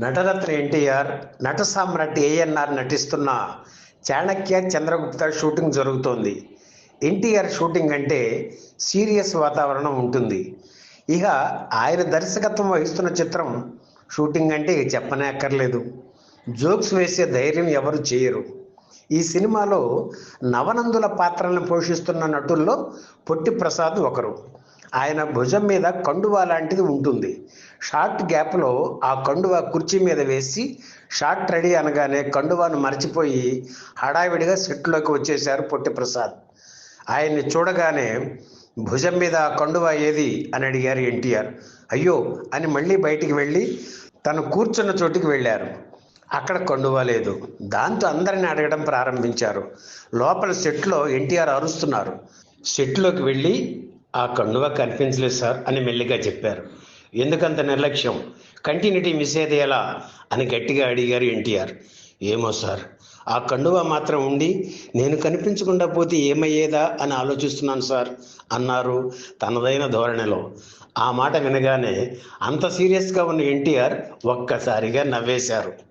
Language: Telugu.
నటరత్న ఎన్టీఆర్ నట సామ్రాట్ ఏఎన్ఆర్ నటిస్తున్న చాణక్య చంద్రగుప్త షూటింగ్ జరుగుతోంది. ఎన్టీఆర్ షూటింగ్ అంటే సీరియస్ వాతావరణం ఉంటుంది. ఇక ఆయన దర్శకత్వం వహిస్తున్న చిత్రం షూటింగ్ అంటే చెప్పనే అక్కర్లేదు. జోక్స్ వేసే ధైర్యం ఎవరు చేయరు. ఈ సినిమాలో నవనందుల పాత్రలను పోషిస్తున్న నటుల్లో పొట్టి ప్రసాద్ ఒకరు. ఆయన భుజం మీద కండువా లాంటిది ఉంటుంది. షార్ట్ గ్యాప్లో ఆ కండువా కుర్చీ మీద వేసి షార్ట్ రెడీ అనగానే కండువాను మర్చిపోయి హడావిడిగా సెట్లోకి వచ్చేశారు పొట్టి ప్రసాద్ ఆయన్ని చూడగానే భుజం మీద ఆ కండువా ఏది? అని అడిగారు ఎన్టీఆర్. అయ్యో అని మళ్ళీ బయటికి వెళ్ళి తను కూర్చున్న చోటికి వెళ్ళారు. అక్కడ కండువా లేదు. దాంతో అందరిని అడగడం ప్రారంభించారు. లోపల సెట్లో ఎన్టీఆర్ అరుస్తున్నారు. సెట్లోకి వెళ్ళి ఆ కండువ కనిపించలేదు సార్ అని మెల్లిగా చెప్పారు. ఎందుకంత నిర్లక్ష్యం? కంటిన్యూటీ మిస్ అయ్యేది ఎలా? అని గట్టిగా అడిగారు ఎన్టీఆర్. ఏమో సార్ ఆ కండువ మాత్రం ఉండి నేను కనిపించకుండా పోతే ఏమయ్యేదా అని ఆలోచిస్తున్నాను సార్ అన్నారు తనదైన ధోరణిలో. ఆ మాట వినగానే అంత సీరియస్గా ఉన్న ఎన్టీఆర్ ఒక్కసారిగా నవ్వేశారు.